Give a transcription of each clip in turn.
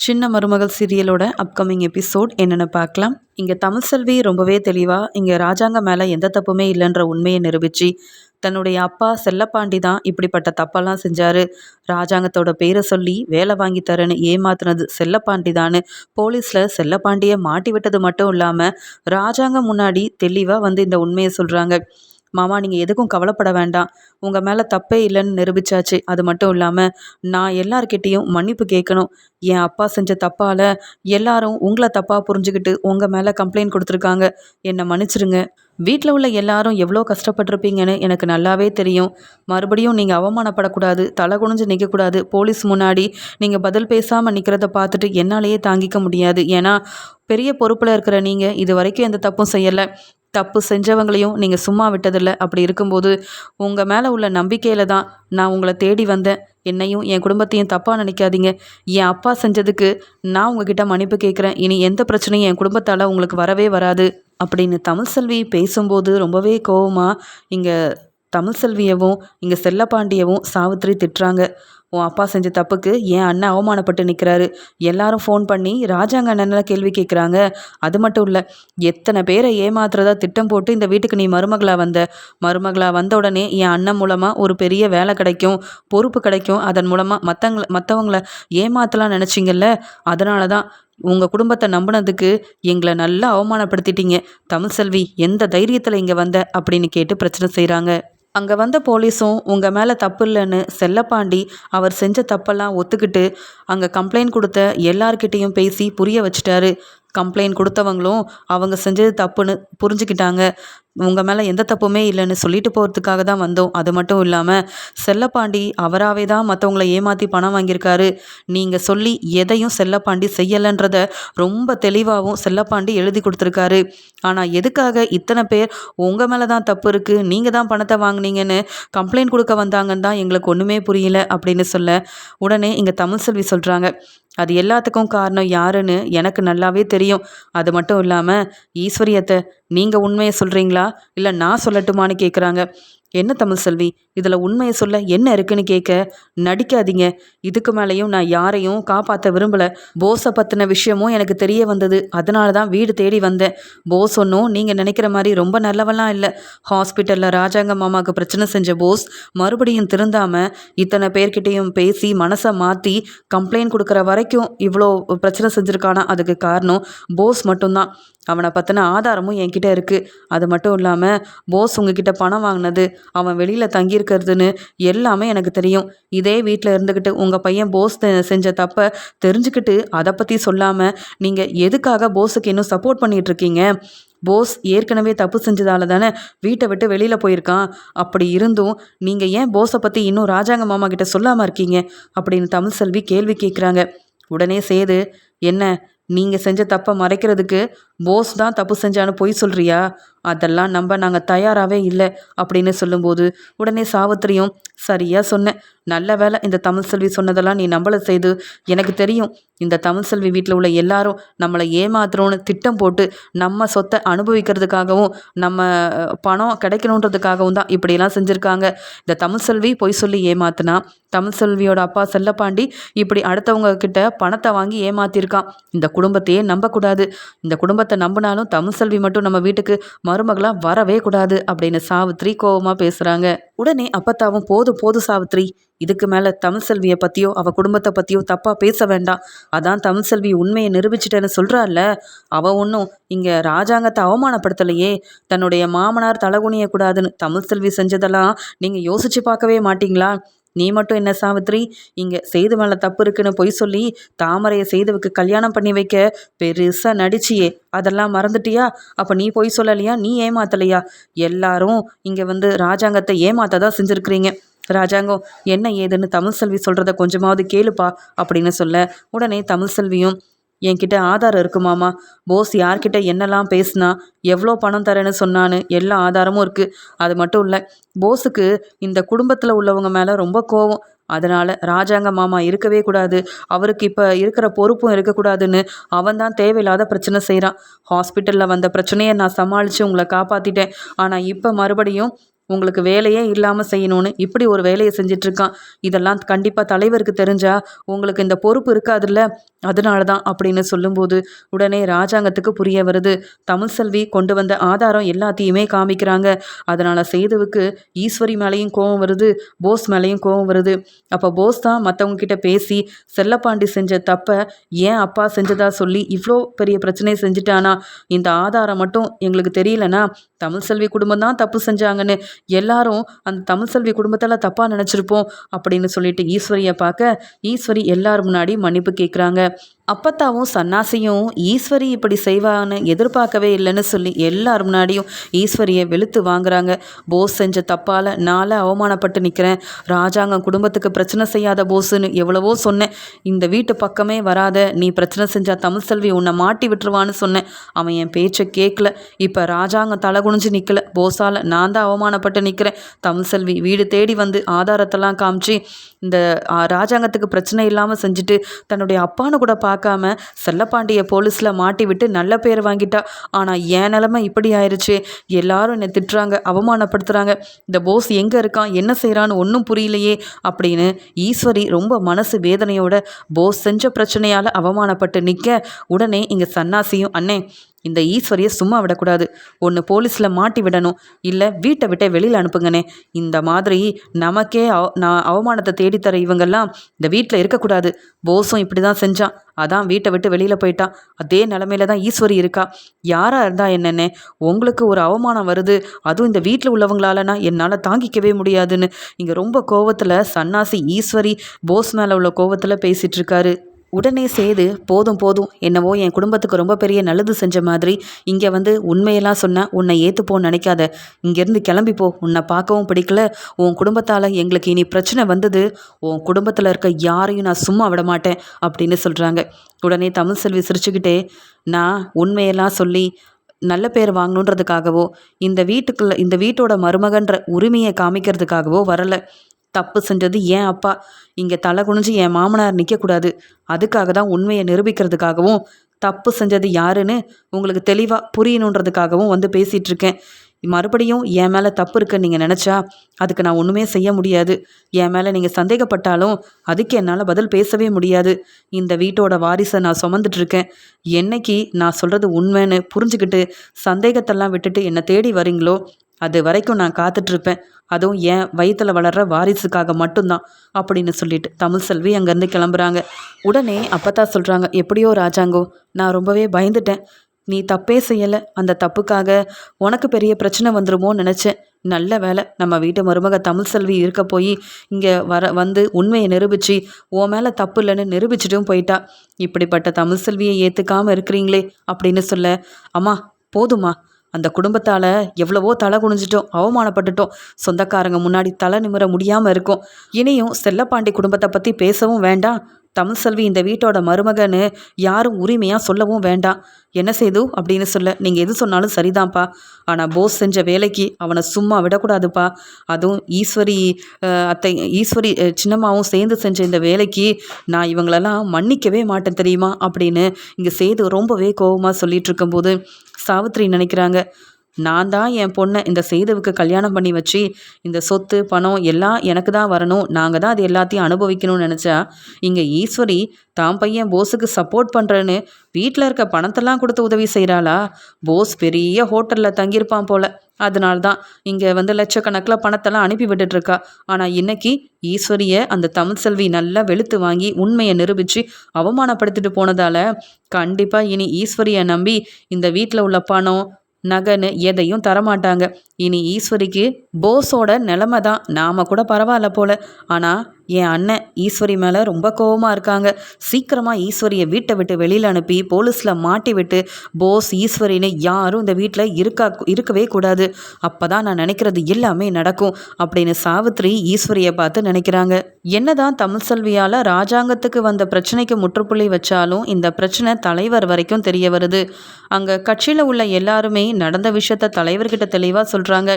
சின்ன மருமகள் சீரியலோட upcoming episode என்னென்னு பார்க்கலாம். இங்கே தமிழ் செல்வி ரொம்பவே தெளிவாக இங்கே ராஜாங்க மேலே எந்த தப்புமே இல்லைன்ற உண்மையை நிரூபித்து தன்னுடைய அப்பா செல்லப்பாண்டி தான் இப்படிப்பட்ட தப்பெல்லாம் செஞ்சார். ராஜாங்கத்தோட பேரை சொல்லி வேலை வாங்கி தரேன்னு ஏமாத்துனது செல்லப்பாண்டி தான் போலீஸில் செல்லப்பாண்டியை மாட்டி விட்டது மட்டும் இல்லாமல் ராஜாங்கம் முன்னாடி தெளிவாக வந்து இந்த உண்மையை சொல்கிறாங்க மாமா நீங்கள் எதுக்கும் கவலைப்பட வேண்டாம். உங்கள் மேலே தப்பே இல்லைன்னு நிரூபிச்சாச்சு. அது மட்டும் இல்லாமல் நான் எல்லார்கிட்டேயும் மன்னிப்பு கேட்கணும். என் அப்பா செஞ்ச தப்பால் எல்லாரும் உங்களை தப்பாக புரிஞ்சுக்கிட்டு உங்கள் மேலே கம்ப்ளைண்ட் கொடுத்துருக்காங்க. என்னை மன்னிச்சிருங்க. வீட்டில் உள்ள எல்லாரும் எவ்வளோ கஷ்டப்பட்டிருப்பீங்கன்னு எனக்கு நல்லாவே தெரியும். மறுபடியும் நீங்கள் அவமானப்படக்கூடாது தலை குனிஞ்சு நிற்கக்கூடாது போலீஸ் முன்னாடி நீங்கள் பதில் பேசாமல் நிற்கிறத பார்த்துட்டு என்னாலேயே தாங்கிக்க முடியாது. ஏன்னா பெரிய பொறுப்பில் இருக்கிற நீங்கள் இது வரைக்கும் எந்த தப்பும் செய்யலை. தப்பு செஞ்சவங்களையும் நீங்கள் சும்மா விட்டதில்லை. அப்படி இருக்கும்போது உங்கள் மேலே உள்ள நம்பிக்கையில் தான் நான் உங்களை தேடி வந்தேன். என்னையும் என் குடும்பத்தையும் தப்பாக நினைக்காதீங்க. என் அப்பா செஞ்சதுக்கு நான் உங்ககிட்ட மன்னிப்பு கேட்குறேன். இனி எந்த பிரச்சனையும் என் குடும்பத்தால் உங்களுக்கு வரவே வராது. அப்படின்னு தமிழ் செல்வி பேசும்போது ரொம்பவே கோவமாக இங்கே தமிழ் செல்வியவும் இங்கே செல்லப்பாண்டியவும் சாவித்திரி திட்டுறாங்க. உன் அப்பா செஞ்ச தப்புக்கு என் அண்ணன் அவமானப்பட்டு நிற்கிறாரு எல்லாரும் ஃபோன் பண்ணி ராஜாங்க அண்ணனில் கேள்வி கேட்குறாங்க அது மட்டும் இல்லை எத்தனை பேரை ஏமாத்துறதா திட்டம் போட்டு இந்த வீட்டுக்கு நீ மருமகளாக வந்த? மருமகளாக வந்த உடனே என் அண்ணன் மூலமாக ஒரு பெரிய வேலை கிடைக்கும் பொறுப்பு கிடைக்கும். அதன் மூலமாக மற்றவங்கள மற்றவங்கள ஏமாத்தலாம் நினச்சிங்கல்ல? அதனால தான் உங்கள் குடும்பத்தை நம்பினதுக்கு எங்களை நல்லா அவமானப்படுத்திட்டீங்க. தமிழ்செல்வி எந்த தைரியத்தில் இங்கே வந்த? அப்படின்னு கேட்டு பிரச்சனை செய்கிறாங்க அங்கே வந்த போலீஸும் உங்கள் மேலே தப்பு இல்லைன்னு செல்லப்பாண்டி அவர் செஞ்ச தப்பெல்லாம் ஒத்துக்கிட்டு அங்கே கம்ப்ளைண்ட் கொடுத்த எல்லார்கிட்டேயும் பேசி புரிய வச்சிட்டாரு. கம்ப்ளைண்ட் கொடுத்தவங்களும் அவங்க செஞ்சது தப்புன்னு புரிஞ்சுக்கிட்டாங்க. உங்கள் மேலே எந்த தப்புமே இல்லைன்னு சொல்லிட்டு போகிறதுக்காக தான் வந்தோம். அது மட்டும் இல்லாமல் செல்லப்பாண்டி அவராகவே தான் மற்றவங்கள ஏமாற்றி பணம் வாங்கியிருக்காரு. நீங்கள் சொல்லி எதையும் செல்லப்பாண்டி செய்யலைன்றத ரொம்ப தெளிவாகவும் செல்லப்பாண்டி எழுதி கொடுத்துருக்காரு. ஆனால் எதுக்காக இத்தனை பேர் உங்கள் மேலே தான் தப்பு இருக்குது நீங்கள் தான் பணத்தை வாங்கினீங்கன்னு கம்ப்ளைண்ட் கொடுக்க வந்தாங்கன்னு தான் எங்களுக்கு ஒன்றுமே புரியல அப்படின்னு சொல்ல உடனே இங்கே தமிழ் செல்வி சொல்கிறாங்க அது எல்லாத்துக்கும் காரணம் யாருன்னு எனக்கு நல்லாவே தெரியும். அது மட்டும் இல்லாமல் ஈஸ்வரியத்தை நீங்கள் உண்மையை சொல்கிறீங்களா இல்லை நான் சொல்லட்டுமான்னு கேட்குறாங்க என்ன தமிழ் செல்வி? இதில் உண்மையை சொல்ல என்ன இருக்குன்னு கேட்க நடிக்காதீங்க. இதுக்கு மேலேயும் நான் யாரையும் காப்பாற்ற விரும்பலை. போஸை பற்றின விஷயமும் எனக்கு தெரிய வந்தது. அதனால தான் வீடு தேடி வந்தேன். போஸ் ஒன்றும் நீங்கள் நினைக்கிற மாதிரி ரொம்ப நல்லவெல்லாம் இல்லை. ஹாஸ்பிட்டலில் ராஜாங்க மாமாவுக்கு பிரச்சனை செஞ்ச போஸ் மறுபடியும் திருந்தாமல் இத்தனை பேர்கிட்டையும் பேசி மனசை மாற்றி கம்ப்ளைண்ட் கொடுக்குற வரைக்கும் இவ்வளோ பிரச்சனை செஞ்சுருக்கானா? அதுக்கு காரணம் போஸ் மட்டும்தான். அவனை பற்றின ஆதாரமும் என்கிட்ட இருக்குது அது மட்டும் இல்லாமல் போஸ் உங்ககிட்ட பணம் வாங்கினது. அவன் வெளியில் இருக்கிறதுன்னு எல்லாமே எனக்கு தெரியும். இதே வீட்டில் இருந்துக்கிட்டு உங்கள் பையன் போஸ் செஞ்ச தப்பை தெரிஞ்சுக்கிட்டு அதை பற்றி சொல்லாமல் நீங்கள் எதுக்காக போஸுக்கு இன்னும் சப்போர்ட் பண்ணிகிட்ருக்கீங்க போஸ் ஏற்கனவே தப்பு செஞ்சதால தானே வீட்டை விட்டு வெளியில் போயிருக்கான். அப்படி இருந்தும் நீங்கள் ஏன் போஸை பற்றி இன்னும் ராஜாங்க மாமா கிட்ட சொல்லாமல் இருக்கீங்க? அப்படின்னு தமிழ் செல்வி கேள்வி கேட்குறாங்க உடனே சேது என்ன நீங்கள் செஞ்ச தப்பை மறைக்கிறதுக்கு போஸ் தான் தப்பு செஞ்சான்னு பொய் சொல்கிறியா அதெல்லாம் நம்ப நாங்கள் தயாராகவே இல்லை அப்படின்னு சொல்லும்போது உடனே சாவித்திரியும் சரியாக சொன்னேன் நல்ல வேலை இந்த தமிழ் செல்வி சொன்னதெல்லாம் நீ நம்பளை செய்து எனக்கு தெரியும். இந்த தமிழ் செல்வி வீட்டில் உள்ள எல்லாரும் நம்மளை ஏமாத்துறோன்னு திட்டம் போட்டு நம்ம சொத்தை அனுபவிக்கிறதுக்காகவும் நம்ம பணம் கிடைக்கணுன்றதுக்காகவும் தான் இப்படியெல்லாம் செஞ்சுருக்காங்க. இந்த தமிழ் செல்வி பொய் சொல்லி ஏமாத்தினா தமிழ் செல்வியோட அப்பா செல்லப்பாண்டி இப்படி அடுத்தவங்க கிட்ட பணத்தை வாங்கி ஏமாத்திருக்கான். இந்த குடும்பத்தையே நம்பக்கூடாது. இந்த குடும்பத்தை நம்பினாலும் தமிழ் செல்வி மட்டும் நம்ம வீட்டுக்கு மருமகளாக வரவே கூடாது அப்படின்னு சாவித்ரி கோபமாக பேசுகிறாங்க உடனே அப்பத்தாவும் போதும் போதும் சாவித்ரி இதுக்கு மேலே தமிழ் செல்வியை பற்றியோ அவள் குடும்பத்தை பற்றியோ தப்பாக பேச வேண்டாம். அதான் தமிழ்செல்வி உண்மையை நிரூபிச்சிட்டேன்னு சொல்கிறாள்ல அவள் ஒன்றும் இங்கே ராஜாங்கத்தை அவமானப்படுத்தலையே. தன்னுடைய மாமனார் தலகுனியக்கூடாதுன்னு தமிழ் செல்வி செஞ்சதெல்லாம் நீங்கள் யோசித்து பார்க்கவே மாட்டிங்களா? நீ மட்டும் என்ன சாவித்ரி இங்கே செய்து மேலே தப்பு இருக்குன்னு பொய் சொல்லி தாமரையை செய்தவுக்கு கல்யாணம் பண்ணி வைக்க பெருசாக நடிச்சியே. அதெல்லாம் மறந்துட்டியா? அப்போ நீ பொய் சொல்லலையா? நீ ஏமாத்தலையா? எல்லாரும் இங்கே வந்து ராஜாங்கத்தை ஏமாத்த தான் செஞ்சுருக்கிறீங்க. ராஜாங்கம் என்ன ஏதுன்னு தமிழ் செல்வி சொல்கிறத கொஞ்சமாவது கேளுப்பா அப்படின்னு சொல்ல உடனே தமிழ் செல்வியும் என்கிட்ட ஆதாரம் இருக்குமாமா போஸ் யார்கிட்ட என்னெல்லாம் பேசினா எவ்வளோ பணம் தரேன்னு சொன்னான்னு எல்லா ஆதாரமும் இருக்குது அது மட்டும் இல்லை போஸுக்கு இந்த குடும்பத்தில் உள்ளவங்க மேலே ரொம்ப கோவம். அதனால் ராஜாங்க மாமா இருக்கவே கூடாது. அவருக்கு இப்போ இருக்கிற பொறுப்பும் இருக்கக்கூடாதுன்னு அவன் தான் தேவையில்லாத பிரச்சனை செய்கிறான் ஹாஸ்பிட்டலில் வந்த பிரச்சனையை நான் சமாளித்து உங்களை காப்பாற்றிட்டேன் ஆனால் இப்போ மறுபடியும் உங்களுக்கு வேலையே இல்லாமல் செய்யணும்னு இப்படி ஒரு வேலையை செஞ்சிட்ருக்கான். இதெல்லாம் கண்டிப்பாக தலைவருக்கு தெரிஞ்சா உங்களுக்கு இந்த பொறுப்பு இருக்காதுல்ல? அதனால தான் அப்படின்னு சொல்லும்போது உடனே ராஜாங்கத்துக்கு புரிய வருது. தமிழ் செல்வி கொண்டு வந்த ஆதாரம் எல்லாத்தையுமே காமிக்கிறாங்க. அதனால் சேதுவுக்கு ஈஸ்வரி மேலேயும் கோவம் வருது. போஸ் மேலேயும் கோவம் வருது. அப்போ போஸ் தான் மற்றவங்க கிட்ட பேசி செல்லப்பாண்டி செஞ்ச தப்பை ஏன் அப்பா செஞ்சதா சொல்லி இவ்வளோ பெரிய பிரச்சனையை செஞ்சுட்டானா? இந்த ஆதாரம் மட்டும் எங்களுக்கு தெரியலனா தமிழ் செல்வி குடும்பம் தான் தப்பு செஞ்சாங்கன்னு எல்லாரும் அந்த தமிழ் செல்வி குடும்பத்தால் தப்பாக நினச்சிருப்போம் அப்படின்னு சொல்லிட்டு ஈஸ்வரியை பார்க்க ஈஸ்வரி எல்லார் முன்னாடி மன்னிப்பு கேட்குறாங்க அப்பத்தாவும் சன்னாசியும் ஈஸ்வரி இப்படி செய்வான்னு எதிர்பார்க்கவே இல்லைன்னு சொல்லி எல்லார் முன்னாடியும் ஈஸ்வரியை வெளுத்து வாங்குறாங்க. போஸ் செஞ்ச தப்பால் நாளை அவமானப்பட்டு நிற்கிறேன் ராஜாங்கம் குடும்பத்துக்கு பிரச்சனை செய்யாத போஸுன்னு எவ்வளவோ சொன்னேன். இந்த வீட்டு பக்கமே வராத நீ பிரச்சனை செஞ்சா தமிழ் செல்வி உன்னை மாட்டி விட்டுருவான்னு சொன்னேன். அவன் என் பேச்சை கேட்கல. இப்போ ராஜாங்கம் தலை குனிஞ்சு நிற்கல போஸால் நான் தான் அவமானப்பட்டு நிற்கிறேன் தமிழ் செல்வி வீடு தேடி வந்து ஆதாரத்தெல்லாம் காமிச்சு இந்த ராஜாங்கத்துக்கு பிரச்சனை இல்லாமல் செஞ்சுட்டு தன்னுடைய அப்பான்னு கூட பார்க்காம செல்லப்பாண்டிய போலீஸில் மாட்டி விட்டு நல்ல பேர் வாங்கிட்டா. ஆனால் என் நிலமை இப்படி ஆயிடுச்சு எல்லாரும் என்னை திட்டுறாங்க அவமானப்படுத்துகிறாங்க இந்த போஸ் எங்கே இருக்கான் என்ன செய்கிறான்னு ஒன்றும் புரியலையே அப்படின்னு ஈஸ்வரி ரொம்ப மனசு வேதனையோட போஸ் செஞ்ச பிரச்சனையால் அவமானப்பட்டு நிற்க உடனே இங்கே சன்னாசியும் அண்ணே இந்த ஈஸ்வரியை சும்மா விடக்கூடாது. ஒன்று போலீஸில் மாட்டி விடணும். இல்லை வீட்டை விட்டே வெளியில் அனுப்புங்கண்ணே. இந்த மாதிரி நமக்கே அவ நான் அவமானத்தை தேடித்தர இவங்கெல்லாம் இந்த வீட்டில் இருக்கக்கூடாது. போஸும் இப்படி தான் செஞ்சான். அதான் வீட்டை விட்டு வெளியில் போயிட்டான். அதே நிலமையில தான் ஈஸ்வரி இருக்கா? யாராக இருந்தா என்னென்ன உங்களுக்கு ஒரு அவமானம் வருது. அதுவும் இந்த வீட்டில் உள்ளவங்களாலனா என்னால் தாங்கிக்கவே முடியாதுன்னு. இங்கே ரொம்ப கோவத்தில் சன்னாசி ஈஸ்வரி போஸ் மேலே உள்ள கோவத்தில் பேசிகிட்ருக்காரு உடனே சேது போதும் போதும். என்னவோ என் குடும்பத்துக்கு ரொம்ப பெரிய நல்லது செஞ்ச மாதிரி இங்கே வந்து உண்மையெல்லாம் சொன்னால் உன்னை ஏற்றுப்போன்னு நினைக்காத. இங்கேருந்து கிளம்பிப்போ உன்னை பார்க்கவும் பிடிக்கல. உன் குடும்பத்தால் எங்களுக்கு இனி பிரச்சனை வந்தது. உன் குடும்பத்தில் இருக்க யாரையும் நான் சும்மா விட மாட்டேன் அப்படின்னு சொல்கிறாங்க உடனே தமிழ் செல்வி சிரிச்சுக்கிட்டே நான் உண்மையெல்லாம் சொல்லி நல்ல பேர் வாங்கணுன்றதுக்காகவோ இந்த வீட்டுக்குள்ள இந்த வீட்டோட மருமகன்ற உரிமையை காமிக்கிறதுக்காகவோ வரலை. தப்பு செஞ்சது ஏன் அப்பா? இங்கே தலை குனிஞ்சு என் மாமனார் நிற்கக்கூடாது அதுக்காக தான் உண்மையை நிரூபிக்கிறதுக்காகவும் தப்பு செஞ்சது யாருன்னு உங்களுக்கு தெளிவாக புரியணுன்றதுக்காகவும் வந்து பேசிகிட்டு இருக்கேன் மறுபடியும் என் மேலே தப்பு இருக்குன்னு நீங்கள் நினச்சா அதுக்கு நான் ஒன்றுமே செய்ய முடியாது. என் மேலே நீங்கள் சந்தேகப்பட்டாலும் அதுக்கு என்னால் பதில் பேசவே முடியாது. இந்த வீட்டோட வாரிசை நான் சுமந்துட்டுருக்கேன். என்னைக்கு நான் சொல்கிறது உண்மைன்னு புரிஞ்சுக்கிட்டு சந்தேகத்தெல்லாம் விட்டுட்டு என்னை தேடி வரீங்களோ அது வரைக்கும் நான் காத்துட்ருப்பேன். அதுவும் என் வயிற்றில் வளர்கிற வாரிசுக்காக மட்டும்தான் அப்படின்னு சொல்லிட்டு தமிழ் செல்வி அங்கேருந்து கிளம்புறாங்க. உடனே அப்பத்தா சொல்கிறாங்க எப்படியோ ராஜாங்கோ நான் ரொம்பவே பயந்துட்டேன். நீ தப்பே செய்யலை. அந்த தப்புக்காக உனக்கு பெரிய பிரச்சனை வந்துருமோன்னு நினச்சேன். நல்ல வேலை நம்ம வீட்டு மருமக தமிழ் செல்வி இருக்க போய் இங்கே வர வந்து உண்மையை நிரூபித்து உன் மேலே தப்பு இல்லைன்னு நிரூபிச்சிட்டும் போயிட்டா. இப்படிப்பட்ட தமிழ் செல்வியை ஏற்றுக்காமல் இருக்கிறீங்களே அப்படின்னு சொல்ல அம்மா போதுமா அந்த குடும்பத்தால் எவ்வளவோ தலை குனிஞ்சிட்டோம் அவமானப்பட்டுட்டோம். சொந்தக்காரங்க முன்னாடி தலை நிமிர முடியாமல் இருக்கும். இனியும் செல்லப்பாண்டி குடும்பத்தை பற்றி பேசவும் வேண்டாம். தமிழ் செல்வி இந்த வீட்டோட மருமகன்னு யாரும் உரிமையாக சொல்லவும் வேண்டாம். என்ன செய்து அப்படின்னு சொல்ல நீங்கள் எது சொன்னாலும் சரிதான்ப்பா. ஆனால் போஸ் செஞ்ச வேலைக்கு அவனை சும்மா விடக்கூடாதுப்பா. அதுவும் ஈஸ்வரி அத்தை ஈஸ்வரி சின்னம்மாவும் சேர்ந்து செஞ்ச இந்த வேலைக்கு நான் இவங்களெல்லாம் மன்னிக்கவே மாட்டேன் தெரியுமா? அப்படின்னு இங்கே சேது ரொம்பவே கோபமாக சொல்லிட்டு இருக்கும்போது சாவித்ரி நினைக்கிறாங்க நான் தான் என் பொண்ணை இந்த செய்தவுக்கு கல்யாணம் பண்ணி வச்சு இந்த சொத்து பணம் எல்லாம் எனக்கு தான் வரணும். நாங்கள் தான் அது எல்லாத்தையும் அனுபவிக்கணும்னு நினச்சா இங்கே ஈஸ்வரி தாம் பையன் போஸுக்கு சப்போர்ட் பண்ணுறேன்னு வீட்டில் இருக்க பணத்தெல்லாம் கொடுத்து உதவி செய்கிறாளா போஸ் பெரிய ஹோட்டலில் தங்கியிருப்பான் போல். அதனால தான் இங்கே வந்து லட்சக்கணக்கில் பணத்தெல்லாம் அனுப்பி விட்டுட்ருக்கா ஆனால் இன்னைக்கு ஈஸ்வரியை அந்த தமிழ் செல்வி நல்லா வெளுத்து வாங்கி உண்மையை நிரூபித்து அவமானப்படுத்திட்டு போனதால் கண்டிப்பாக இனி ஈஸ்வரியை நம்பி இந்த வீட்டில் உள்ள பணம் நகைன்னு எதையும் தரமாட்டாங்க. இனி ஈஸ்வரிக்கு போஸோட நிலமை தான் நாம் கூட பரவாயில்ல போல. ஆனால் என் அண்ணன் ஈஸ்வரி மேலே ரொம்ப கோபமாக இருக்காங்க. சீக்கிரமாக ஈஸ்வரியை வீட்டை விட்டு வெளியில் அனுப்பி போலீஸில் மாட்டி விட்டு போஸ் ஈஸ்வரின்னு யாரும் இந்த வீட்டில் இருக்கா இருக்கவே கூடாது. அப்போ தான் நான் நினைக்கிறது எல்லாமே நடக்கும் அப்படின்னு சாவித்ரி ஈஸ்வரியை பார்த்து நினைக்கிறாங்க. என்னதான் தமிழ் செல்வியால் ராஜாங்கத்துக்கு வந்த பிரச்சனைக்கு முற்றுப்புள்ளி வச்சாலும் இந்த பிரச்சனை தலைவர் வரைக்கும் தெரிய வருது. அங்கே கட்சியில் உள்ள எல்லாருமே நடந்த விஷயத்த தலைவர்கிட்ட தெளிவாக சொல்கிறாங்க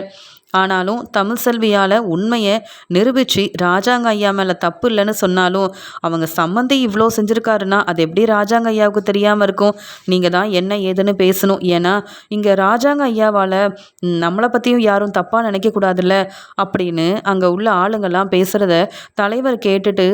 ஆனாலும் தமிழ் செல்வியால் உண்மையை நிரூபித்து ராஜாங்க ஐயா மேலே தப்பு இல்லைன்னு சொன்னாலும் அவங்க சம்மந்தி இவ்வளோ செஞ்சுருக்காருன்னா அது எப்படி ராஜாங்க ஐயாவுக்கு தெரியாமல் இருக்கும்? நீங்கள் தான் என்ன ஏதுன்னு பேசணும். ஏன்னா இங்கே ராஜாங்க ஐயாவால் நம்மளை பற்றியும் யாரும் தப்பாக நினைக்கக்கூடாதுல்ல அப்படின்னு அங்கே உள்ள ஆளுங்கள்லாம் பேசுகிறத தலைவர் கேட்டுட்டு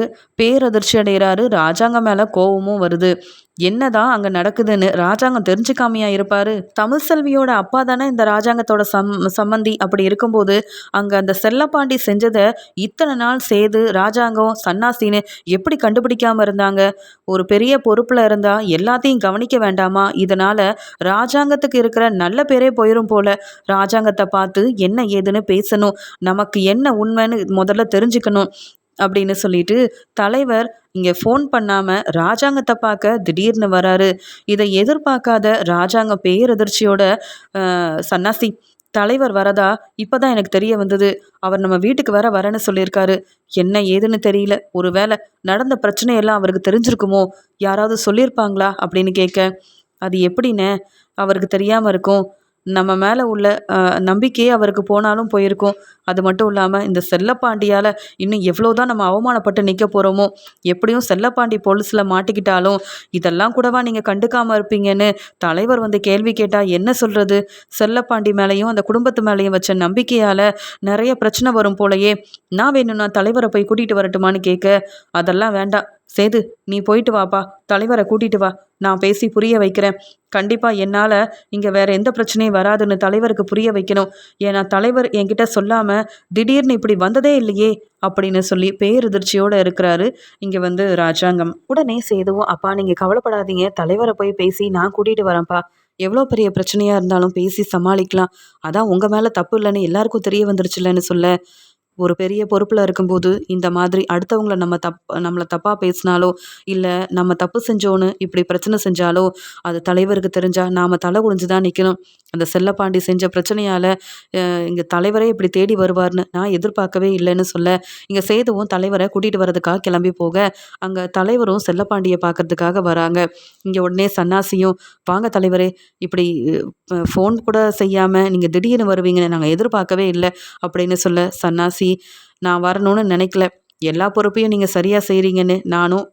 பேரதிர்ச்சி அடைகிறாரு ராஜாங்க மேலே கோவமும் வருது. என்னதான் அங்கே நடக்குதுன்னு ராஜாங்கம் தெரிஞ்சுக்காமையா இருப்பாரு? தமிழ் செல்வியோட அப்பா தானே இந்த ராஜாங்கத்தோட சம் சம்மந்தி அப்படி இருக்கும்போது அங்கே அந்த செல்லப்பாண்டி செஞ்சதை இத்தனை நாள் சேது ராஜாங்கம் சன்னாசின்னு எப்படி கண்டுபிடிக்காம இருந்தாங்க? ஒரு பெரிய பொறுப்பில் இருந்தால் எல்லாத்தையும் கவனிக்க வேண்டாமா? இதனால் ராஜாங்கத்துக்கு இருக்கிற நல்ல பேரே போயிடும் போல. ராஜாங்கத்தை பார்த்து என்ன ஏதுன்னு பேசணும். நமக்கு என்ன உண்மைன்னு முதல்ல தெரிஞ்சுக்கணும். அப்படின்னு சொல்லிட்டு தலைவர் இங்கே ஃபோன் பண்ணாமல் ராஜாங்கத்தை பார்க்க திடீர்னு வராரு. இதை எதிர்பார்க்காத ராஜாங்க பேரதிர்ச்சியோட சன்னாசி தலைவர் வரதா இப்போதான் எனக்கு தெரிய வந்தது. அவர் நம்ம வீட்டுக்கு வர வரேன்னு சொல்லியிருக்காரு. என்ன ஏதுன்னு தெரியல. ஒருவேளை நடந்த பிரச்சனையெல்லாம் அவருக்கு தெரிஞ்சிருக்குமோ? யாராவது சொல்லியிருப்பாங்களா? அப்படின்னு கேட்க அது எப்படின்னு அவருக்கு தெரியாமல் இருக்கும். நம்ம மேலே உள்ள நம்பிக்கையே அவருக்கு போனாலும் போயிருக்கும். அது மட்டும் இல்லாமல் இந்த செல்லப்பாண்டியால் இன்னும் எவ்வளோ தான் நம்ம அவமானப்பட்டு நிற்க போகிறோமோ எப்படியும் செல்லப்பாண்டி போலீஸில் மாட்டிக்கிட்டாலும் இதெல்லாம் கூடவா நீங்கள் கண்டுக்காமல் இருப்பீங்கன்னு தலைவர் வந்து கேள்வி கேட்டால் என்ன சொல்கிறது செல்லப்பாண்டி மேலேயும் அந்த குடும்பத்து மேலேயும் வச்ச நம்பிக்கையால் நிறைய பிரச்சனை வரும் போலயே நான் வேணும்னா தலைவரை போய் கூட்டிகிட்டு வரட்டுமான்னு கேட்க அதெல்லாம் வேண்டாம். சேது நீ போயிட்டு வாப்பா. தலைவரை கூட்டிட்டு வா. நான் பேசி புரிய வைக்கிறேன். கண்டிப்பாக என்னால் இங்கே வேற எந்த பிரச்சனையும் வராதுன்னு தலைவருக்கு புரிய வைக்கணும். ஏன்னா தலைவர் என்கிட்ட சொல்லாமல் திடீர்னு இப்படி வந்ததே இல்லையே அப்படின்னு சொல்லி பேரதிர்ச்சியோடு இருக்கிறாரு இங்கே வந்து ராஜாங்கம் உடனே சேதுவும் அப்பா நீங்கள் கவலைப்படாதீங்க. தலைவரை போய் பேசி நான் கூட்டிகிட்டு வரேன்ப்பா. எவ்வளோ பெரிய பிரச்சனையாக இருந்தாலும் பேசி சமாளிக்கலாம். அதான் உங்கள் மேலே தப்பு இல்லைன்னு எல்லாருக்கும் தெரிய வந்துருச்சுல்லன்னு சொல்ல. ஒரு பெரிய பொறுப்பில் இருக்கும்போது இந்த மாதிரி அடுத்தவங்கள நம்ம தப் நம்மளை தப்பாக பேசினாலோ இல்லை நம்ம தப்பு செஞ்சோன்னு இப்படி பிரச்சனை செஞ்சாலோ அது தலைவருக்கு தெரிஞ்சால் நாம் தலை குடிஞ்சு தான் நிற்கணும் அந்த செல்லப்பாண்டி செஞ்ச பிரச்சனையால் இங்கே தலைவரே இப்படி தேடி வருவார்னு நான் எதிர்பார்க்கவே இல்லைன்னு சொல்ல இங்கே சேதுவும் தலைவரை கூட்டிகிட்டு வர்றதுக்காக கிளம்பி போக அங்கே தலைவரும் செல்லப்பாண்டியை பார்க்கறதுக்காக வராங்க. இங்கே உடனே சன்னாசியும் வாங்க தலைவரே இப்படி ஃபோன் கூட செய்யாமல் நீங்கள் திடீர்னு வருவீங்கன்னு நாங்கள் எதிர்பார்க்கவே இல்லை அப்படின்னு சொல்ல சன்னாசி நான் வரணும்னு நினைக்கல. எல்லா பொறுப்பையும் நீங்கள் சரியாக செய்கிறீங்கன்னு நானும்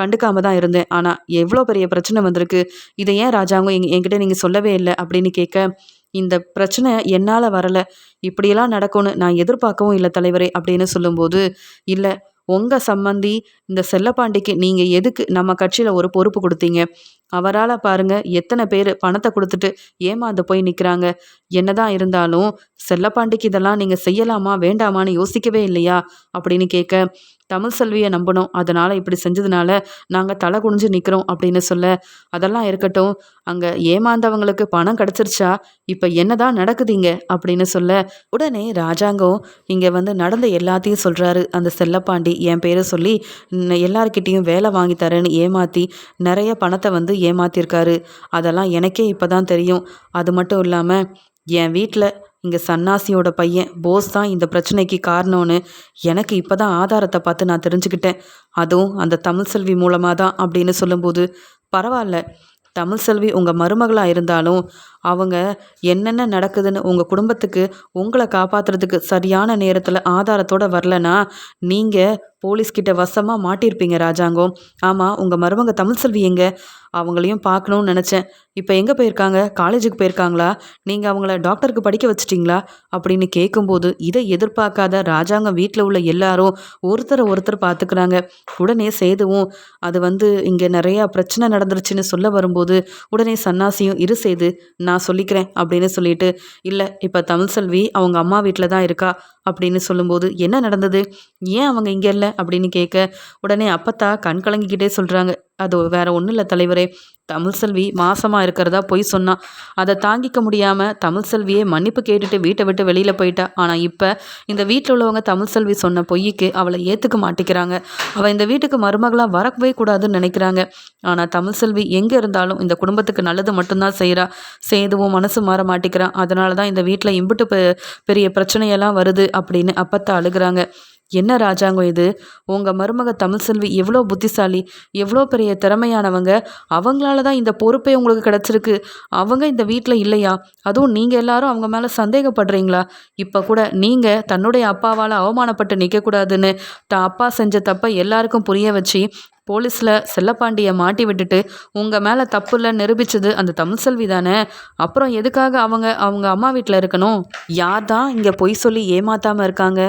கண்டுக்காம தான் இருந்தேன். ஆனால் எவ்வளோ பெரிய பிரச்சனை வந்திருக்கு. இதை ஏன் ராஜாங்க எங் என்கிட்ட நீங்கள் சொல்லவே இல்லை அப்படின்னு கேட்க இந்த பிரச்சனை என்னால் வரலை. இப்படியெல்லாம் நடக்கும்னு நான் எதிர்பார்க்கவும் இல்லை தலைவரே அப்படின்னு சொல்லும்போது இல்லை உங்கள் சம்மந்தி இந்த செல்லப்பாண்டிக்கு நீங்கள் எதுக்கு நம்ம கட்சியில் ஒரு பொறுப்பு கொடுத்தீங்க? அவரால் பாருங்க எத்தனை பேர் பணத்தை கொடுத்துட்டு ஏமாந்து போய் நிற்கிறாங்க என்னதான் இருந்தாலும் செல்லப்பாண்டிக்கு இதெல்லாம் நீங்கள் செய்யலாமா வேண்டாமான்னு யோசிக்கவே இல்லையா? அப்படின்னு கேட்க தமிழ் செல்வியை நம்பணும். அதனால் இப்படி செஞ்சதுனால நாங்கள் தலை குனிஞ்சு நிற்கிறோம் அப்படின்னு சொல்ல அதெல்லாம் இருக்கட்டும். அங்கே ஏமாந்தவங்களுக்கு பணம் கிடச்சிருச்சா? இப்போ என்னதான் நடக்குதுங்க? அப்படின்னு சொல்ல உடனே ராஜாங்கம் இங்கே வந்து நடந்த எல்லாத்தையும் சொல்கிறாரு அந்த செல்லப்பாண்டி என் பேரை சொல்லி எல்லார்கிட்டேயும் வேலை வாங்கி தரேன்னு ஏமாற்றி நிறைய பணத்தை வந்து ஏமாற்றிருக்காரு அதெல்லாம் எனக்கே இப்போ தான் தெரியும். அது மட்டும் இல்லாமல் என் வீட்டில் இங்கே சன்னாசியோட பையன் போஸ் தான் இந்த பிரச்சனைக்கு காரணம்னு எனக்கு இப்போ தான் ஆதாரத்தை பார்த்து நான் தெரிஞ்சுக்கிட்டேன். அதுவும் அந்த தமிழ் செல்வி மூலமாக தான் அப்படின்னு சொல்லும்போது பரவாயில்ல. தமிழ் செல்வி உங்கள் மருமகளாக இருந்தாலும் அவங்க என்னென்ன நடக்குதுன்னு உங்கள் குடும்பத்துக்கு உங்களை காப்பாற்றுறதுக்கு சரியான நேரத்தில் ஆதாரத்தோடு வரலனா நீங்கள் போலீஸ்கிட்ட வசமாக மாட்டியிருப்பீங்க ராஜாங்கம் ஆமாம் உங்கள் மருமக தமிழ் செல்வி எங்கே? அவங்களையும் பார்க்கணுன்னு நினச்சேன். இப்போ எங்கே போயிருக்காங்க? காலேஜுக்கு போயிருக்காங்களா? நீங்கள் அவங்கள டாக்டருக்கு படிக்க வச்சிட்டிங்களா? அப்படின்னு கேட்கும்போது இதை எதிர்பார்க்காத ராஜாங்கம் வீட்டில் உள்ள எல்லாரும் ஒருத்தரை ஒருத்தர் பார்த்துக்கிறாங்க உடனே சேதுவும் அது வந்து இங்கே நிறையா பிரச்சனை நடந்துருச்சுன்னு சொல்ல வரும்போது உடனே சன்னாசியும் இரு சேது நான் நான் சொல்லிக்கிறேன் அப்படின்னு சொல்லிட்டு இல்லை இப்போ தமிழ் செல்வி அவங்க அம்மா வீட்டில் தான் இருக்கா? அப்படின்னு சொல்லும்போது என்ன நடந்தது? ஏன் அவங்க இங்கே இல்லை? அப்படின்னு கேட்க உடனே அப்பத்தா கண் கலங்கிக்கிட்டே சொல்கிறாங்க அது வேற ஒன்றும் இல்லை தலைவரே. தமிழ்செல்வி மாசமாக இருக்கிறதா பொய் சொன்னான் அதை தாங்கிக்க முடியாமல் தமிழ்செல்வியே மன்னிப்பு கேட்டுட்டு வீட்டை விட்டு வெளியில் போயிட்டா. ஆனால் இப்போ இந்த வீட்டில் உள்ளவங்க தமிழ்செல்வி சொன்ன பொய்க்கு அவளை ஏற்றுக்க மாட்டேங்கிறாங்க அவள் இந்த வீட்டுக்கு மருமகளாக வரவே கூடாதுன்னு நினைக்கிறாங்க. ஆனால் தமிழ் செல்வி எங்கே இருந்தாலும் இந்த குடும்பத்துக்கு நல்லது மட்டும்தான் செய்கிறா சேதுவும் மனசு மாற மாட்டேங்கிறான் அதனால தான் இந்த வீட்டில் இம்புட்டு பெரிய பிரச்சனையெல்லாம் வருது அப்படின்னு அப்பத்தை அழுகிறாங்க. என்ன ராஜாங்கம் இது? உங்கள் மருமக தமிழ்செல்வி எவ்வளோ புத்திசாலி எவ்வளோ பெரிய திறமையானவங்க. அவங்களால தான் இந்த பொறுப்பே உங்களுக்கு கிடச்சிருக்கு. அவங்க இந்த வீட்டில் இல்லையா? அதுவும் நீங்கள் எல்லாரும் அவங்க மேலே சந்தேகப்படுறீங்களா? இப்போ கூட நீங்கள் தன்னுடைய அப்பாவால் அவமானப்பட்டு நிற்கக்கூடாதுன்னு தான் அப்பா செஞ்ச தப்பை எல்லாருக்கும் புரிய வச்சு போலீஸில் செல்லப்பாண்டியை மாட்டி விட்டுட்டு உங்கள் மேலே தப்பு இல்லை நிரூபிச்சது அந்த தமிழ்செல்வி தானே? அப்புறம் எதுக்காக அவங்க அவங்க அம்மா வீட்டில் இருக்கணும்? யார் தான் இங்கே பொய் சொல்லி ஏமாத்தாமல் இருக்காங்க?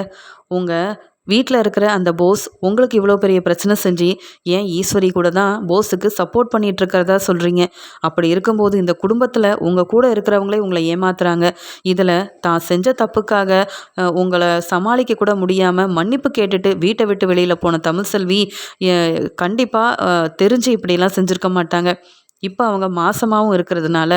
உங்கள் வீட்டில் இருக்கிற அந்த போஸ் உங்களுக்கு இவ்வளோ பெரிய பிரச்சனை செஞ்சு ஏன் ஈஸ்வரி கூட தான் போஸுக்கு சப்போர்ட் பண்ணிகிட்டு இருக்கிறதா சொல்கிறீங்க அப்படி இருக்கும்போது இந்த குடும்பத்தில் உங்கள் கூட இருக்கிறவங்களே உங்களை ஏமாத்துறாங்க. இதில் தான் செஞ்ச தப்புக்காக உங்களை சமாளிக்க கூட முடியாமல் மன்னிப்பு கேட்டுட்டு வீட்டை விட்டு வெளியில் போன தமிழ்செல்வி கண்டிப்பாக தெரிஞ்சு இப்படியெல்லாம் செஞ்சுருக்க மாட்டாங்க. இப்போ அவங்க மாசமாகவும் இருக்கிறதுனால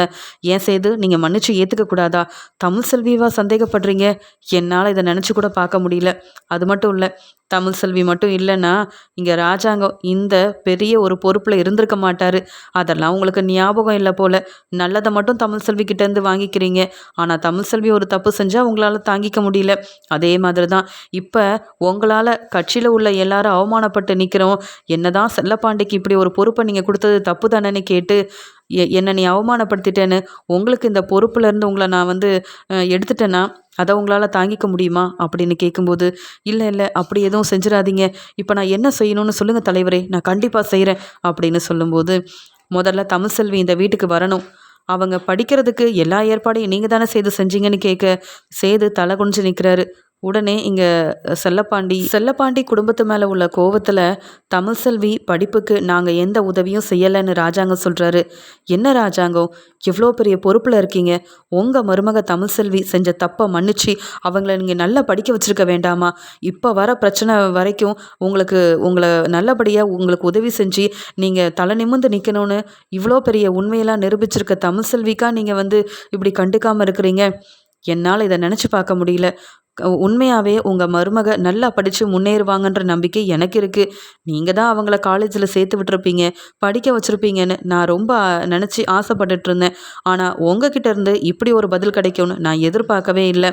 ஏன் செய்து நீங்கள் மன்னிச்சு ஏற்றுக்க கூடாதா தமிழ் செல்விவா சந்தேகப்படுறீங்க? என்னால் இதை நினச்சி கூட பார்க்க முடியல. அது மட்டும் இல்லை தமிழ் செல்வி மட்டும் இல்லைன்னா இங்கே ராஜாங்கம் இந்த பெரிய ஒரு பொறுப்பில் இருந்திருக்க மாட்டார். அதெல்லாம் உங்களுக்கு ஞாபகம் இல்லை போல். நல்லதை மட்டும் தமிழ் செல்வி கிட்டேருந்து வாங்கிக்கிறீங்க. ஆனால் தமிழ் செல்வி ஒரு தப்பு செஞ்சால் உங்களால் தாங்கிக்க முடியல. அதே மாதிரி தான் இப்போ உங்களால் கட்சியில் உள்ள எல்லாரும் அவமானப்பட்டு நிற்கிறோம் என்னதான் செல்லப்பாண்டிக்கு இப்படி ஒரு பொறுப்பை நீங்கள் கொடுத்தது தப்பு தானேன்னு கேட்டு எ- என்னை நீ அவமானப்படுத்திட்டேன்னு உங்களுக்கு இந்த பொறுப்புலேருந்து உங்களை நான் வந்து எடுத்துட்டேன்னா அதை உங்களால் தாங்கிக்க முடியுமா? அப்படின்னு கேட்கும்போது இல்லை இல்லை அப்படி எதுவும் செஞ்சிடாதீங்க. இப்போ நான் என்ன செய்யணும்னு சொல்லுங்கள் தலைவரே நான் கண்டிப்பாக செய்கிறேன் அப்படின்னு சொல்லும்போது முதல்ல தமிழ்செல்வி இந்த வீட்டுக்கு வரணும். அவங்க படிக்கிறதுக்கு எல்லா ஏற்பாடையும் நீங்கள் தானே செய்து செஞ்சீங்கன்னு கேட்க சேது தலை குனிஞ்சு நிற்கிறாரு உடனே இங்கே செல்லப்பாண்டி செல்லப்பாண்டி குடும்பத்து மேலே உள்ள கோவத்தில் தமிழ்செல்வி படிப்புக்கு நாங்கள் எந்த உதவியும் செய்யலைன்னு ராஜாங்கம் சொல்கிறாரு என்ன ராஜாங்கம்? எவ்வளோ பெரிய பொறுப்பில் இருக்கீங்க. உங்கள் மருமக தமிழ்செல்வி செஞ்ச தப்பை மன்னிச்சு அவங்கள நீங்கள் நல்லா படிக்க வச்சிருக்க வேண்டாமா? இப்போ வர பிரச்சனை வரைக்கும் உங்களுக்கு உங்களை நல்லபடியாக உங்களுக்கு உதவி செஞ்சு நீங்கள் தலை நிமிர்ந்து நிற்கணும்னு இவ்வளோ பெரிய உண்மையெல்லாம் நிரூபிச்சிருக்க தமிழ்செல்விக்கா நீங்கள் வந்து இப்படி கண்டுக்காமல் இருக்கிறீங்க? என்னால் இதை நினச்சி பார்க்க முடியல. உண்மையாகவே உங்கள் மருமக நல்லா படித்து முன்னேறுவாங்கன்ற நம்பிக்கை எனக்கு இருக்குது நீங்கள் தான் அவங்கள காலேஜில் சேர்த்து விட்டுருப்பீங்க படிக்க வச்சுருப்பீங்கன்னு நான் ரொம்ப நினச்சி ஆசைப்பட்டுட்டு இருந்தேன். ஆனால் உங்ககிட்ட இருந்து இப்படி ஒரு பதில் கிடைக்கும்னு நான் எதிர்பார்க்கவே இல்லை.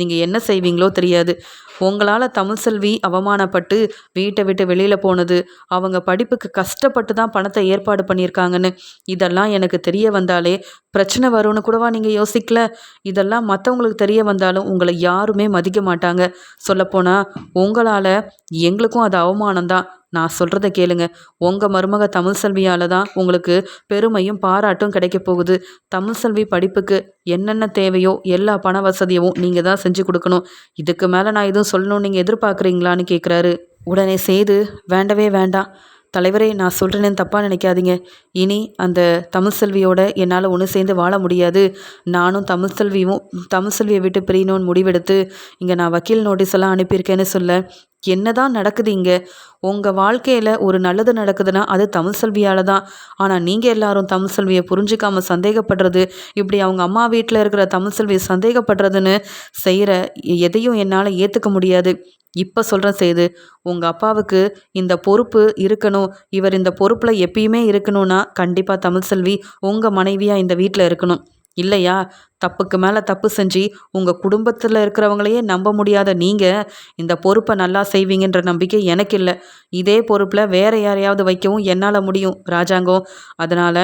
நீங்கள் என்ன செய்வீங்களோ தெரியாது. உங்களால் தமிழ்செல்வி அவமானப்பட்டு வீட்டை விட்டு வெளியில் போனது. அவங்க படிப்புக்கு கஷ்டப்பட்டு தான் பணத்தை ஏற்பாடு பண்ணியிருக்காங்கன்னு. இதெல்லாம் எனக்கு தெரிய வந்தாலே பிரச்சனை வரும்னு கூடவா நீங்கள் யோசிக்கல? இதெல்லாம் மற்றவங்களுக்கு தெரிய வந்தாலும் உங்களை யாருமே மதிக்க மாட்டாங்க. சொல்லப்போனால் உங்களால் எங்களுக்கும் அது அவமானம் தான் நான் சொல்கிறத கேளுங்க. உங்கள் மருமக தமிழ்செல்வியால் தான் உங்களுக்கு பெருமையும் பாராட்டும் கிடைக்க போகுது. தமிழ் செல்வி படிப்புக்கு என்னென்ன தேவையோ எல்லா பண வசதியும் நீங்கள் தான் செஞ்சு கொடுக்கணும். இதுக்கு மேலே நான் எதுவும் சொல்லணும்னு நீங்கள் எதிர்பார்க்குறீங்களான்னு கேட்குறாரு உடனே செய்து வேண்டவே வேண்டாம். தலைவரே நான் சொல்கிறேன்னு தப்பாக நினைக்காதீங்க. இனி அந்த தமிழ்செல்வியோட என்னால் ஒன்று சேர்ந்து வாழ முடியாது. நானும் தமிழ் செல்வியும் தமிழ் செல்வியை விட்டு பிரியணும்னு முடிவெடுத்து இங்கே நான் வக்கீல் நோட்டீஸ் எல்லாம் அனுப்பியிருக்கேன்னு சொல்ல என்னதான் நடக்குது இங்கே? உங்கள் வாழ்க்கையில் ஒரு நல்லது நடக்குதுன்னா அது தமிழ்செல்வியால் தான் ஆனால் நீங்கள் எல்லாரும் தமிழ்செல்வியை புரிஞ்சிக்காம சந்தேகப்படுறது இப்படி அவங்க அம்மா வீட்டில் இருக்கிற தமிழ் செல்வியை சந்தேகப்படுறதுன்னு செய்கிற எதையும் என்னால் ஏற்றுக்க முடியாது. இப்போ சொல்கிறேன் செய்து உங்கள் அப்பாவுக்கு இந்த பொறுப்பு இருக்கணும். இவர் இந்த பொறுப்பில் எப்பயுமே இருக்கணும்னா கண்டிப்பாக தமிழ் செல்வி உங்கள் மனைவியாக இந்த வீட்டில் இருக்கணும். இல்லையா? தப்புக்கு மேலே தப்பு செஞ்சு உங்கள் குடும்பத்தில் இருக்கிறவங்களையே நம்ப முடியாத நீங்கள் இந்த பொறுப்பை நல்லா செய்வீங்கன்ற நம்பிக்கை எனக்கு இல்லை. இதே பொறுப்பில் வேற யாரையாவது வைக்கவும் என்னால் முடியும் ராஜாங்கம் அதனால்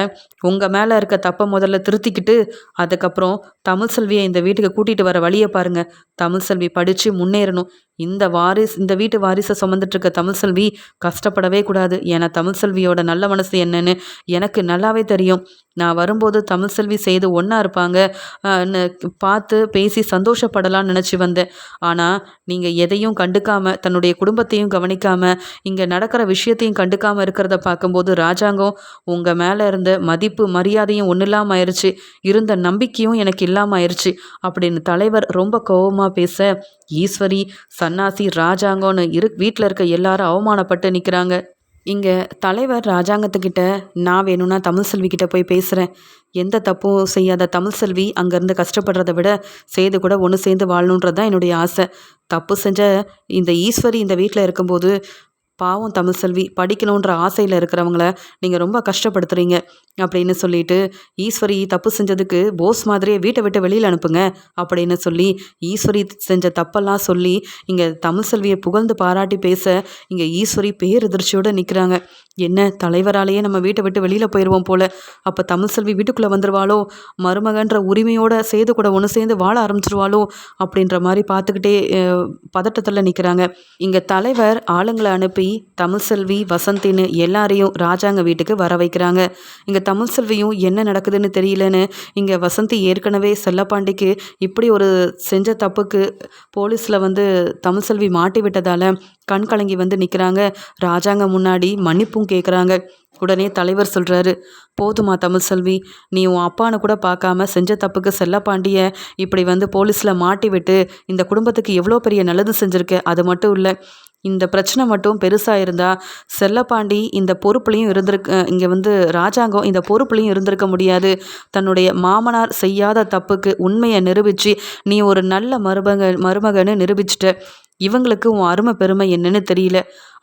உங்கள் மேலே இருக்க தப்பை முதல்ல திருத்திக்கிட்டு அதுக்கப்புறம் தமிழ் செல்வியை இந்த வீட்டுக்கு கூட்டிகிட்டு வர வழியை பாருங்கள் தமிழ் செல்வி படித்து முன்னேறணும். இந்த வாரிசு இந்த வீட்டு வாரிசை சுமந்துட்டு இருக்க தமிழ்செல்வி கஷ்டப்படவே கூடாது. ஏன்னா தமிழ்செல்வியோட நல்ல மனசு என்னன்னு எனக்கு நல்லாவே தெரியும். நான் வரும்போது தமிழ் செல்வி செய்து ஒன்றா இருப்பாங்க. பார்த்து பேசி சந்தோஷப்படலாம்னு நினச்சி வந்தேன். ஆனால் நீங்கள் எதையும் கண்டுக்காமல் தன்னுடைய குடும்பத்தையும் கவனிக்காமல் இங்கே நடக்கிற விஷயத்தையும் கண்டுக்காமல் இருக்கிறத பார்க்கும்போது ராஜாங்கம் உங்கள் மேலே இருந்த மதிப்பு மரியாதையும் ஒன்றும் இல்லாமல் ஆயிடுச்சு இருந்த நம்பிக்கையும் எனக்கு இல்லாமல் ஆயிடுச்சு அப்படின்னு தலைவர் ரொம்ப கோவமாக பேச ஈஸ்வரி சன்னாசி ராஜாங்கம்னு இரு வீட்டில் இருக்க எல்லாரும் அவமானப்பட்டு நிற்கிறாங்க இங்கே தலைவர் ராஜாங்கத்துக்கிட்ட நான் வேணும்னா தமிழ்செல்வி கிட்ட போய் பேசுகிறேன் எந்த தப்பும் செய்யாத தமிழ்செல்வி அங்கேருந்து கஷ்டப்படுறத விட செய்து கூட ஒன்று சேர்ந்து வாழணுன்றது தான் என்னுடைய ஆசை. தப்பு செஞ்ச இந்த ஈஸ்வரி இந்த வீட்டில் இருக்கும்போது பாவம் தமிழ்செல்வி படிக்கணுன்ற ஆசையில் இருக்கிறவங்கள நீங்கள் ரொம்ப கஷ்டப்படுத்துறீங்க அப்படின்னு சொல்லிட்டு ஈஸ்வரி தப்பு செஞ்சதுக்கு போஸ் மாதிரியே வீட்டை விட்டு வெளியில் அனுப்புங்க அப்படின்னு சொல்லி ஈஸ்வரி செஞ்ச தப்பெல்லாம் சொல்லி இங்கே தமிழ்செல்வியை புகழ்ந்து பாராட்டி பேச இங்கே ஈஸ்வரி பேரெதிர்ச்சியோடு நிற்கிறாங்க என்ன தலைவராலேயே நம்ம வீட்டை விட்டு வெளியில் போயிடுவோம் போல. அப்போ தமிழ்செல்வி வீட்டுக்குள்ளே வந்துருவாளோ? மருமகன்ற உரிமையோட சேது கூட ஒன்று சேர்ந்து வாழ ஆரம்பிச்சிருவாளோ? அப்படின்ற மாதிரி பார்த்துக்கிட்டே பதட்டத்தில் நிற்கிறாங்க இங்கே தலைவர் ஆளுங்களை அனுப்பி தமிழ்செல்வி வசந்தின்னு எல்லாரையும் ராஜாங்க வீட்டுக்கு வர வைக்கிறாங்க. இங்கே தமிழ்செல்வியும் என்ன நடக்குதுன்னு தெரியலன்னு இங்கே வசந்தி ஏற்கனவே செல்லப்பாண்டிக்கு இப்படி ஒரு செஞ்ச தப்புக்கு போலீஸில் வந்து தமிழ்செல்வி மாட்டி விட்டதால் கண் கலங்கி வந்து நிற்கிறாங்க ராஜாங்க முன்னாடி மன்னிப்பும் கேட்குறாங்க உடனே தலைவர் சொல்கிறாரு போதுமா தமிழ்செல்வி நீ உன் அப்பான்னு கூட பார்க்காம செஞ்ச தப்புக்கு செல்லப்பாண்டிய இப்படி வந்து போலீஸில் மாட்டி விட்டு இந்த குடும்பத்துக்கு எவ்வளோ பெரிய நல்லது செஞ்சுருக்க அது மட்டும் இல்லை இந்த பிரச்சனை மட்டும் பெருசாக இருந்தால் செல்லப்பாண்டி இந்த பொறுப்புலையும் இருந்திருக்க இங்கே வந்து ராஜாங்கம் இந்த பொறுப்புலையும் இருந்திருக்க முடியாது. தன்னுடைய மாமனார் செய்யாத தப்புக்கு உண்மையை நிரூபித்து நீ ஒரு நல்ல மருமக மருமகன்னு நிரூபிச்சிட்ட. இவங்களுக்கு உன் அருமை பெருமை என்னன்னு தெரியல.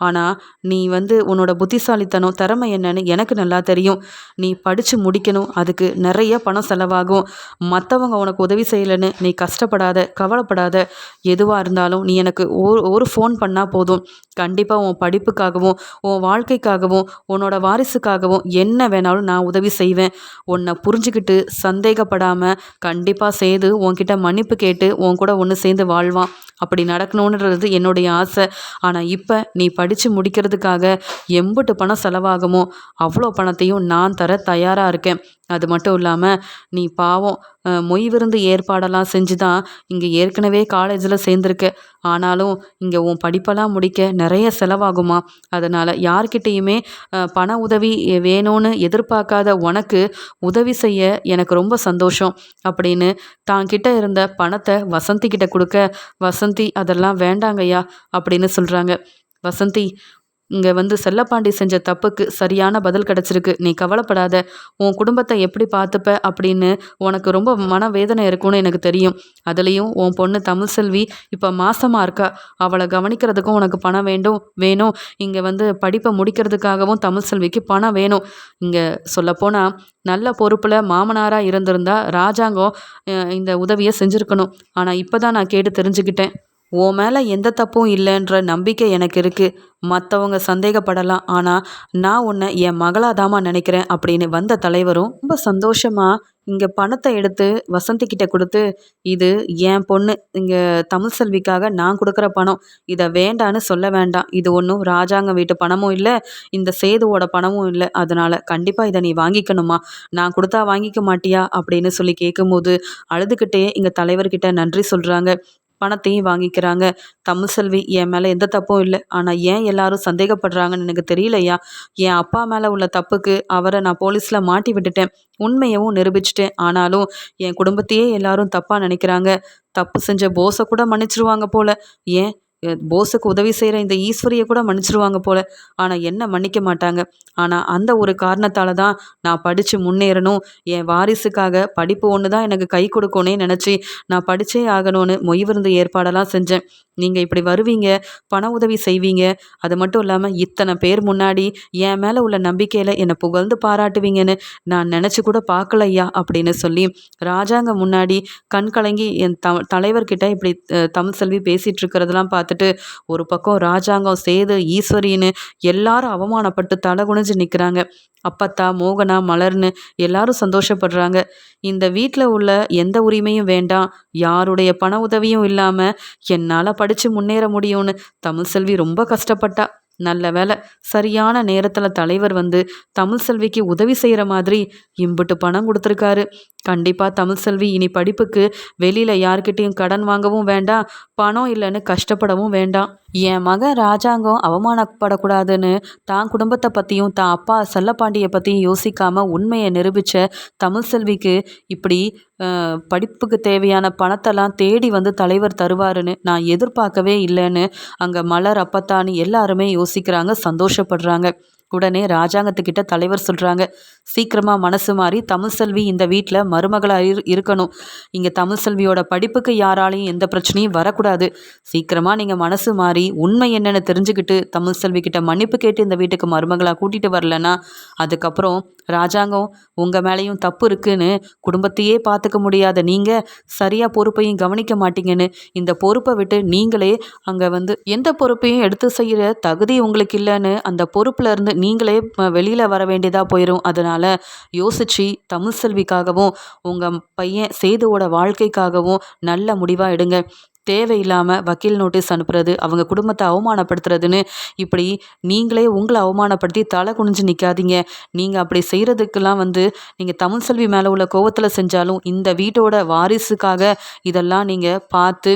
ஆனால் நீ வந்து உன்னோட புத்திசாலித்தனம் திறமை என்னன்னு எனக்கு நல்லா தெரியும். நீ படித்து முடிக்கணும். அதுக்கு நிறைய பணம் செலவாகும். மற்றவங்க உனக்கு உதவி செய்யலைன்னு நீ கஷ்டப்படாத கவலைப்படாத. எதுவாக இருந்தாலும் நீ எனக்கு ஒரு ஒரு ஃபோன் பண்ணால் போதும். கண்டிப்பாக உன் படிப்புக்காகவும் உன் வாழ்க்கைக்காகவும் உன்னோட வாரிசுக்காகவும் என்ன வேணாலும் நான் உதவி செய்வேன். உன்னை புரிஞ்சுக்கிட்டு சந்தேகப்படாமல் கண்டிப்பாக செய்து உன்கிட்ட மன்னிப்பு கேட்டு உன் கூட ஒன்று சேர்ந்து வாழ்வான். அப்படி நடக்கணுன்றது என்னுடைய ஆசை. ஆனால் இப்போ நீ படித்து முடிக்கிறதுக்காக எம்புட்டு பணம் செலவாகுமோ? அவ்வளோ பணத்தையும் நான் தர தயாராக இருக்கேன். அது மட்டும் இல்லாமல் நீ பாவம் மொய் விருந்து ஏற்பாடெல்லாம் செஞ்சு தான் இங்கே ஏற்கனவே காலேஜில் சேர்ந்துருக்க ஆனாலும் இங்கே உன் படிப்பெல்லாம் முடிக்க நிறைய செலவாகுமா? அதனால் யார்கிட்டேயுமே பண உதவி வேணும்னு எதிர்பார்க்காத உனக்கு உதவி செய்ய எனக்கு ரொம்ப சந்தோஷம் அப்படின்னு தான் கிட்ட இருந்த பணத்தை வசந்தி கிட்ட கொடுக்க வசந்தி அதெல்லாம் வேண்டாங்கய்யா அப்படின்னு சொல்கிறாங்க வசந்தி இங்கே வந்து செல்லப்பாண்டி செஞ்ச தப்புக்கு சரியான பதில் கிடச்சிருக்கு. நீ கவலைப்படாத. உன் குடும்பத்தை எப்படி பார்த்துப்ப அப்படின்னு உனக்கு ரொம்ப மனவேதனை இருக்கும்னு எனக்கு தெரியும். அதுலேயும் உன் பொண்ணு தமிழ் செல்வி இப்போ மாசமாக இருக்கா. அவளை கவனிக்கிறதுக்கும் உனக்கு பணம் வேண்டும் வேணும். இங்கே வந்து படிப்பை முடிக்கிறதுக்காகவும் தமிழ் செல்விக்கு பணம் வேணும். இங்கே சொல்லப்போனால் நல்ல பொறுப்பில் மாமனாராக இருந்திருந்தா ராஜாங்கம் இந்த உதவியை செஞ்சுருக்கணும். ஆனால் இப்போ தான் நான் கேட்டு தெரிஞ்சுக்கிட்டேன். உன் மேலே எந்த தப்பும் இல்லைன்ற நம்பிக்கை எனக்கு இருக்குது மற்றவங்க சந்தேகப்படலாம். ஆனால் நான் உன்னை என் மகளாக தாமா நினைக்கிறேன் அப்படின்னு வந்த தலைவரும் ரொம்ப சந்தோஷமாக இங்கே பணத்தை எடுத்து வசந்திக்கிட்ட கொடுத்து இது என் பொண்ணு இங்கே தமிழ் செல்விக்காக நான் கொடுக்குற பணம் இதை வேண்டான்னு சொல்ல வேண்டாம். இது ஒன்றும் ராஜாங்க வீட்டு பணமும் இல்லை இந்த சேதுவோட பணமும் இல்லை. அதனால் கண்டிப்பாக இதை நீ வாங்கிக்கணுமா நான் கொடுத்தா வாங்கிக்க மாட்டியா? அப்படின்னு சொல்லி கேட்கும்போது அழுதுகிட்டே இங்கே தலைவர்கிட்ட நன்றி சொல்கிறாங்க பணத்தையும் வாங்கிக்கிறாங்க. தமிழ்செல்வி என் மேலே எந்த தப்பும் இல்லை. ஆனால் ஏன் எல்லாரும் சந்தேகப்படுறாங்கன்னு எனக்கு தெரியலையா? என் அப்பா மேலே உள்ள தப்புக்கு அவரை நான் போலீஸில் மாட்டி விட்டுட்டேன். உண்மையவும் நிரூபிச்சிட்டேன். ஆனாலும் என் குடும்பத்தையே எல்லாரும் தப்பாக நினைக்கிறாங்க. தப்பு செஞ்ச போஸை கூட மன்னிச்சிருவாங்க போல. ஏன்? போஸுக்கு உதவி செய்கிற இந்த ஈஸ்வரியை கூட மன்னிச்சிருவாங்க போல. ஆனால் என்ன மன்னிக்க மாட்டாங்க. ஆனால் அந்த ஒரு காரணத்தால் தான் நான் படித்து முன்னேறணும். என் வாரிசுக்காக படிப்பு ஒன்று தான் எனக்கு கை கொடுக்கணும்னே நினச்சி நான் படித்தே ஆகணும்னு மொய் விருந்து ஏற்பாடெல்லாம் செஞ்சேன். நீங்கள் இப்படி வருவீங்க பண உதவி செய்வீங்க. அது மட்டும் இல்லாமல் இத்தனை பேர் முன்னாடி என் மேலே உள்ள நம்பிக்கையில் என்னை புகழ்ந்து பாராட்டுவீங்கன்னு நான் நினச்சி கூட பார்க்கலையா அப்படின்னு சொல்லி ராஜாங்க முன்னாடி கண் கலங்கி என் த தலைவர்கிட்ட இப்படி தமிழ் செல்வி பேசிகிட்டு இருக்கிறதெல்லாம் பார்த்துட்டு ஒரு பக்கம் ராஜாங்கம் சேது ஈஸ்வரின்னு எல்லாரும் அவமானப்பட்டு தலை குனிஞ்சு நிற்கிறாங்க அப்பத்தா மோகனா மலர்னு எல்லாரும் சந்தோஷப்படுறாங்க. இந்த வீட்டில் உள்ள எந்த உரிமையும் வேண்டாம். யாருடைய பண உதவியும் இல்லாமல் என்னால் படித்து முன்னேற முடியும்னு தமிழ் செல்வி ரொம்ப கஷ்டப்பட்டா. நல்ல வேலை சரியான நேரத்தில் தலைவர் வந்து தமிழ் செல்விக்கு உதவி செய்கிற மாதிரி இம்புட்டு பணம் கொடுத்துருக்காரு. கண்டிப்பாக தமிழ் செல்வி இனி படிப்புக்கு வெளியில் யார்கிட்டையும் கடன் வாங்கவும் வேண்டாம் பணம் இல்லைன்னு கஷ்டப்படவும் வேண்டாம் என் மகன் ராஜாங்கம் அவமானப்படக்கூடாதுன்னு தான் குடும்பத்தை பற்றியும் தான் அப்பா செல்லப்பாண்டியை பற்றியும் யோசிக்காமல் உண்மையை நிரூபித்த தமிழ் செல்விக்கு இப்படி படிப்புக்கு தேவையான பணத்தெல்லாம் தேடி வந்து தலைவர் தருவாருன்னு நான் எதிர்பார்க்கவே இல்லைன்னு அங்கே மலர் அப்பத்தான்னு எல்லாருமே யோசிக்கிறாங்க சந்தோஷப்படுறாங்க. உடனே ராஜாங்கத்துக்கிட்ட தலைவர் சொல்கிறாங்க சீக்கிரமாக மனசு மாறி தமிழ்செல்வி இந்த வீட்டில் மருமகளாக இரு இருக்கணும். இங்கே தமிழ்செல்வியோட படிப்புக்கு யாராலையும் எந்த பிரச்சனையும் வரக்கூடாது. சீக்கிரமாக நீங்கள் மனசு மாறி உண்மை என்னென்னு தெரிஞ்சுக்கிட்டு தமிழ்செல்வி கிட்ட மன்னிப்பு கேட்டு இந்த வீட்டுக்கு மருமகளாக கூட்டிகிட்டு வரலன்னா அதுக்கப்புறம் ராஜாங்கம் உங்கள் மேலேயும் தப்பு இருக்குன்னு குடும்பத்தையே பார்த்துக்க முடியாத நீங்கள் சரியாக பொறுப்பையும் கவனிக்க மாட்டீங்கன்னு இந்த பொறுப்பை விட்டு நீங்களே அங்கே வந்து எந்த பொறுப்பையும் எடுத்து செய்கிற தகுதி உங்களுக்கு இல்லைன்னு அந்த பொறுப்பில் இருந்து நீங்களே வெளியில் வர வேண்டியதாக போயிடும் அதனால் யோசித்து தமிழ் செல்விக்காகவும் உங்கள் பையன் சேதுவோட வாழ்க்கைக்காகவும் நல்ல முடிவாக எடுங்க. தேவையில்லாமல் வக்கீல் நோட்டீஸ் அனுப்புறது அவங்க குடும்பத்தை அவமானப்படுத்துறதுன்னு இப்படி நீங்களே உங்களை அவமானப்படுத்தி தலை குனிஞ்சு நிற்காதீங்க நீங்கள் அப்படி செய்கிறதுக்கெல்லாம் வந்து நீங்கள் தமிழ் செல்வி மேலே உள்ள கோவத்தில் செஞ்சாலும் இந்த வீட்டோட வாரிசுக்காக இதெல்லாம் நீங்கள் பார்த்து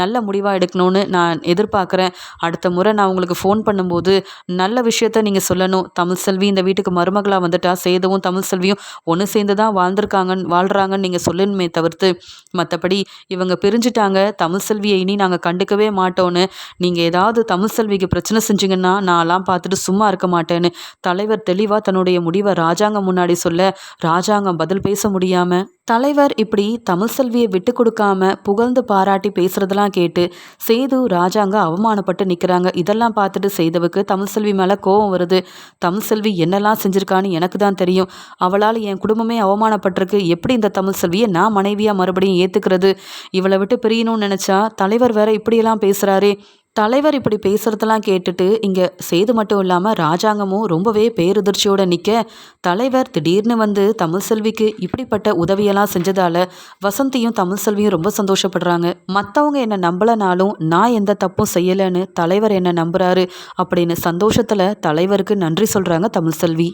நல்ல முடிவாக எடுக்கணும்னு நான் எதிர்பார்க்குறேன். அடுத்த முறை நான் உங்களுக்கு ஃபோன் பண்ணும்போது நல்ல விஷயத்த நீங்கள் சொல்லணும். தமிழ் செல்வி இந்த வீட்டுக்கு மருமகளாக வந்துட்டா சேதவும் தமிழ் செல்வியும் ஒன்று சேர்ந்து தான் வாழ்ந்திருக்காங்கன்னு வாழ்கிறாங்கன்னு நீங்கள் சொல்லணுமே தவிர்த்து மற்றபடி இவங்க பிரிஞ்சுட்டாங்க தமிழ் தமிழ்செல்வியை இனி நாங்கள் கண்டுக்கவே மாட்டோன்னு நீங்கள் ஏதாவது தமிழ்செல்விக்கு பிரச்சனை செஞ்சீங்கன்னா நான்லாம் பார்த்துட்டு சும்மா இருக்க மாட்டேன்னு. தலைவர் தெளிவாக தன்னுடைய முடிவை ராஜாங்கம் முன்னாடி சொல்ல ராஜாங்கம் பதில் பேச முடியாமல் தலைவர் இப்படி தமிழ்செல்வியை விட்டு கொடுக்காம புகழ்ந்து பாராட்டி பேசுறதெல்லாம் கேட்டு சேது ராஜாங்க அவமானப்பட்டு நிற்கிறாங்க இதெல்லாம் பார்த்துட்டு செய்தவுக்கு தமிழ்செல்வி மேலே கோவம் வருது. தமிழ்செல்வி என்னெல்லாம் செஞ்சுருக்கான்னு எனக்கு தான் தெரியும். அவளால் என் குடும்பமே அவமானப்பட்டிருக்கு. எப்படி இந்த தமிழ்செல்வியை நான் மனைவியாக மறுபடியும் ஏற்றுக்கிறது இவளை விட்டு பிரியணும்னு நினச்சி தலைவர் வேற இப்படியெல்லாம் பேசுகிறாரே தலைவர் இப்படி பேசுகிறதெல்லாம் கேட்டுட்டு இங்கே செய்து மட்டும் இல்லாமல் ராஜாங்கமும் ரொம்பவே பேருதிர்ச்சியோடு நிற்க தலைவர் திடீர்னு வந்து தமிழ் செல்விக்கு இப்படிப்பட்ட உதவியெல்லாம் செஞ்சதால் வசந்தியும் தமிழ் செல்வியும் ரொம்ப சந்தோஷப்படுறாங்க. மற்றவங்க என்னை நம்பலைனாலும் நான் எந்த தப்பும் செய்யலைன்னு தலைவர் என்னை நம்புகிறாரு அப்படின்னு சந்தோஷத்தில் தலைவருக்கு நன்றி சொல்கிறாங்க தமிழ் செல்வி.